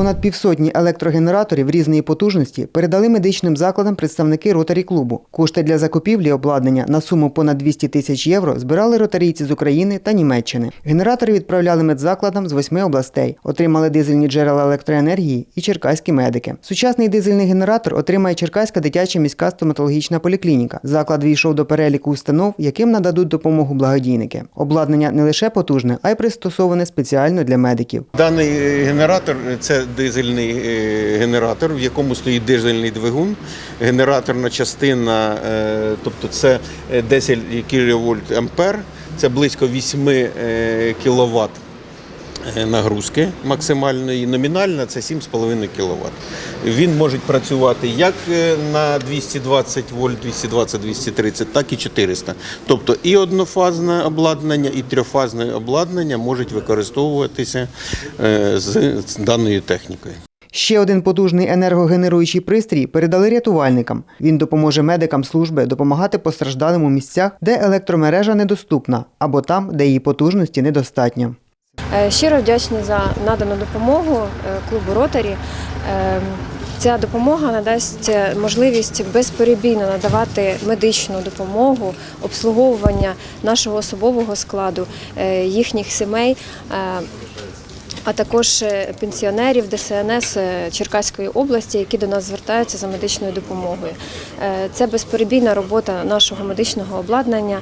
Понад півсотні електрогенераторів різної потужності передали медичним закладам представники ротарі клубу. Кошти для закупівлі обладнання на суму понад 200 тисяч євро збирали ротарійці з України та Німеччини. Генератори відправляли медзакладам з восьми областей. Отримали дизельні джерела електроенергії і черкаські медики. Сучасний дизельний генератор отримає Черкаська дитяча міська стоматологічна поліклініка. Заклад війшов до переліку установ, яким нададуть допомогу благодійники. Обладнання не лише потужне, а й пристосоване спеціально для медиків. Даний генератор це дизельний е, генератор, в якому стоїть дизельний двигун, генераторна частина, е, тобто це е, 10 кВт ампер, це близько 8 кВт нагрузки максимальної, номінальна це 7,5 кВт. Він може працювати як е, на 220 вольт, 220-230, так і 400. Тобто і однофазне обладнання, і трьохфазне обладнання можуть використовуватися е, з даною технікою. Ще один потужний енергогенеруючий пристрій передали рятувальникам. Він допоможе медикам служби допомагати постраждалим у місцях, де електромережа недоступна, або там, де її потужності недостатньо. Е, Щиро вдячні за надану допомогу е, клубу Ротарі. Е, Ця допомога надасть можливість безперебійно надавати медичну допомогу, обслуговування нашого особового складу, їхніх сімей, а також пенсіонерів ДСНС Черкаської області, які до нас звертаються за медичною допомогою. Це безперебійна робота нашого медичного обладнання,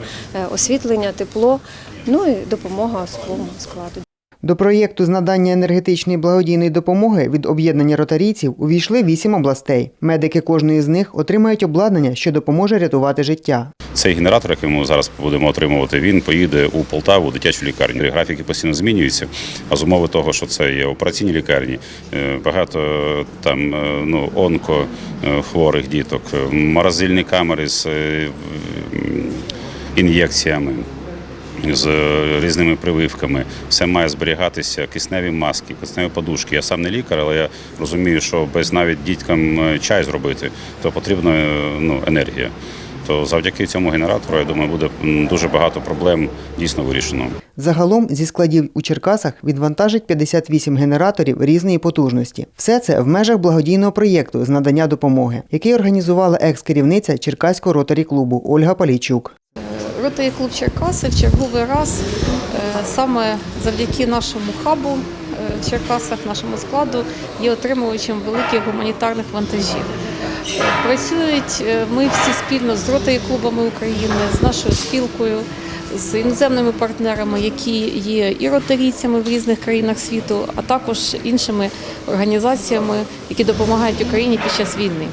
освітлення, тепло, ну і допомога особовому складу. До проєкту з надання енергетичної благодійної допомоги від об'єднання ротарійців увійшли вісім областей. Медики кожної з них отримають обладнання, що допоможе рятувати життя. Цей генератор, який ми зараз будемо отримувати, він поїде у Полтаву, дитячу лікарню. Графіки постійно змінюються. А з умови того, що це є операційні лікарні, е, багато там е, ну онко е, хворих діток, е, морозильні камери з е, ін'єкціями. З е, різними прививками все має зберігатися, кисневі маски, кисневі подушки. Я сам не лікар, але я розумію, що без навіть діткам е, чай зробити, то потрібна е, ну, енергія. То завдяки цьому генератору, я думаю, буде дуже багато проблем дійсно вирішено. Загалом зі складів у Черкасах відвантажить 58 генераторів різної потужності. Все це в межах благодійного проєкту з надання допомоги, який організувала екс-керівниця Черкаського ротарі клубу Ольга Палійчук. Ротарі клуб Черкаси в черговий раз е, саме завдяки нашому хабу е, в Черкасах, нашому складу, є отримувачем великих гуманітарних вантажів. Працюють е, ми всі спільно з ротарі клубами України, з нашою спілкою, з іноземними партнерами, які є і ротарійцями в різних країнах світу, а також іншими організаціями, які допомагають Україні під час війни.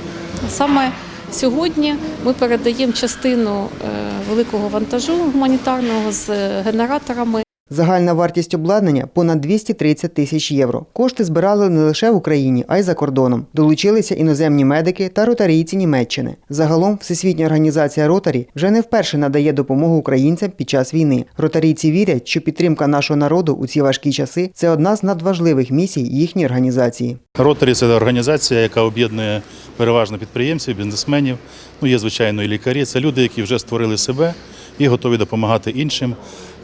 Саме Сьогодні ми передаємо частину е, великого вантажу гуманітарного з генераторами. Загальна вартість обладнання понад 230 тисяч євро. Кошти збирали не лише в Україні, а й за кордоном. Долучилися іноземні медики та ротарійці Німеччини. Загалом Всесвітня організація Ротарі вже не вперше надає допомогу українцям під час війни. Ротарійці вірять, що підтримка нашого народу у ці важкі часи це одна з надважливих місій їхньої організації. Ротарі це організація, яка об'єднує переважно підприємців, бізнесменів. Ну є звичайно і лікарі. Це люди, які вже створили себе і готові допомагати іншим.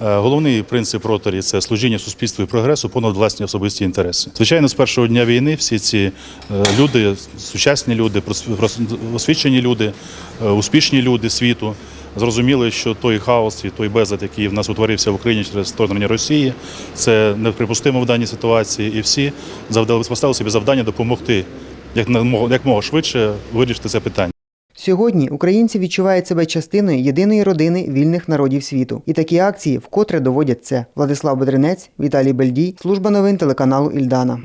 Е, Головний принцип ротарі це служіння суспільству і прогресу понад власні особисті інтереси. Звичайно, з першого дня війни всі ці е, люди, сучасні люди, освічені люди, е, успішні люди світу. Зрозуміли, що той хаос і той безлад, який в нас утворився в Україні через вторгнення Росії, це неприпустимо в даній ситуації, і всі завдали поставили собі завдання допомогти як як мога швидше вирішити це питання. Сьогодні українці відчувають себе частиною єдиної родини вільних народів світу. І такі акції вкотре доводять це. Владислав Бедренець, Віталій Бельдій, служба новин телеканалу Ільдана.